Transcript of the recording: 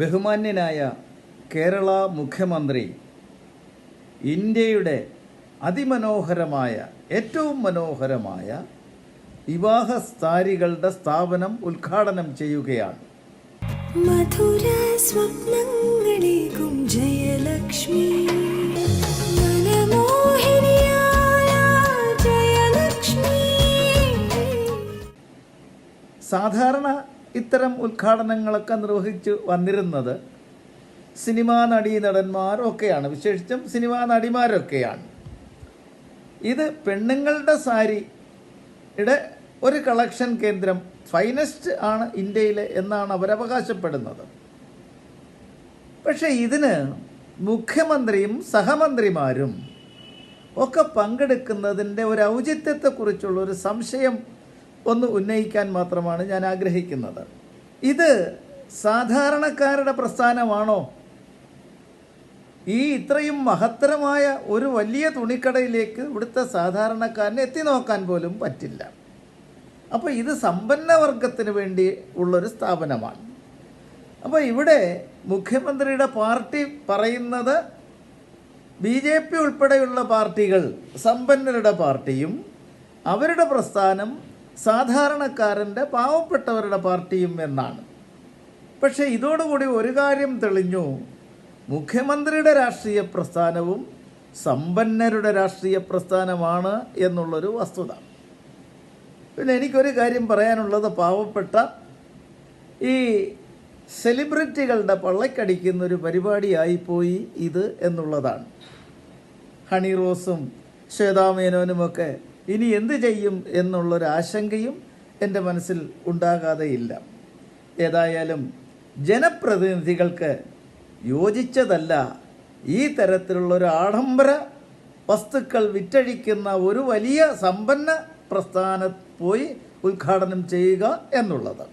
ബഹുമാന്യനായ കേരള മുഖ്യമന്ത്രി ഇന്ത്യയുടെ അതിമനോഹരമായ ഏറ്റവും മനോഹരമായ വിവാഹ സ്ഥാരികളുടെ സ്ഥാപനം ഉദ്ഘാടനം ചെയ്യുകയാണ്. മധുര സ്വപ്നങ്ങളേകും ജയലക്ഷ്മി. സാധാരണ ഇത്തരം ഉദ്ഘാടനങ്ങളൊക്കെ നിർവഹിച്ചു വന്നിരുന്നത് സിനിമാ നടീ നടന്മാരൊക്കെയാണ് വിശേഷിച്ചും സിനിമാ നടിമാരൊക്കെയാണ്. ഇത് പെണ്ണുങ്ങളുടെ സാരിയുടെ ഒരു കളക്ഷൻ കേന്ദ്രം ഫൈനസ്റ്റ് ആണ് ഇന്ത്യയിലെ എന്നാണ് അവരവകാശപ്പെടുന്നത് പക്ഷേ ഇതിന് മുഖ്യമന്ത്രിയും സഹമന്ത്രിമാരും ഒക്കെ പങ്കെടുക്കുന്നതിന്റെ ഒരു ഔചിത്യത്തെക്കുറിച്ചുള്ള ഒരു സംശയം ഒന്ന് ഉന്നയിക്കാൻ മാത്രമാണ് ഞാൻ ആഗ്രഹിക്കുന്നത്. ഇത് സാധാരണക്കാരുടെ പ്രസ്ഥാനമാണോ? ഈ ഇത്രയും മഹത്തരമായ ഒരു വലിയ തുണിക്കടയിലേക്ക് ഇവിടുത്തെ സാധാരണക്കാരനെ എത്തി നോക്കാൻ പോലും പറ്റില്ല. അപ്പോൾ ഇത് സമ്പന്ന വർഗത്തിന് വേണ്ടി ഉള്ളൊരു സ്ഥാപനമാണ്. അപ്പോൾ ഇവിടെ മുഖ്യമന്ത്രിയുടെ പാർട്ടി പറയുന്നത് ബി ജെ പി ഉൾപ്പെടെയുള്ള പാർട്ടികൾ സമ്പന്നരുടെ പാർട്ടിയും അവരുടെ പ്രസ്ഥാനം സാധാരണക്കാരന്റെ പാവപ്പെട്ടവരുടെ പാർട്ടിയും എന്നാണ്. പക്ഷേ ഇതോടുകൂടി ഒരു കാര്യം തെളിഞ്ഞു. മുഖ്യമന്ത്രിയുടെ രാഷ്ട്രീയ പ്രസ്ഥാനവും സമ്പന്നരുടെ രാഷ്ട്രീയ പ്രസ്ഥാനമാണ് എന്നുള്ളൊരു വസ്തുത. പിന്നെ എനിക്കൊരു കാര്യം പറയാനുള്ളത് പാവപ്പെട്ട ഈ സെലിബ്രിറ്റികളുടെ പള്ളക്കടിക്കുന്നൊരു പരിപാടിയായിപ്പോയി ഇത് എന്നുള്ളതാണ്. ഹണി റോസും ശ്വേതാമേനോനുമൊക്കെ ഇനി എന്ത് ചെയ്യും എന്നുള്ളൊരു ആശങ്കയും എന്റെ മനസ്സിൽ ഉണ്ടാകാതെയില്ല. ഏതായാലും ജനപ്രതിനിധികൾക്ക് യോജിച്ചതല്ല ഈ തരത്തിലുള്ള ഒരു ആഡംബര വസ്തുക്കൾ വിറ്റഴിക്കുന്ന ഒരു വലിയ സമ്പന്ന പ്രസ്ഥാനം പോയി ഉദ്ഘാടനം ചെയ്യുക എന്നുള്ളത്.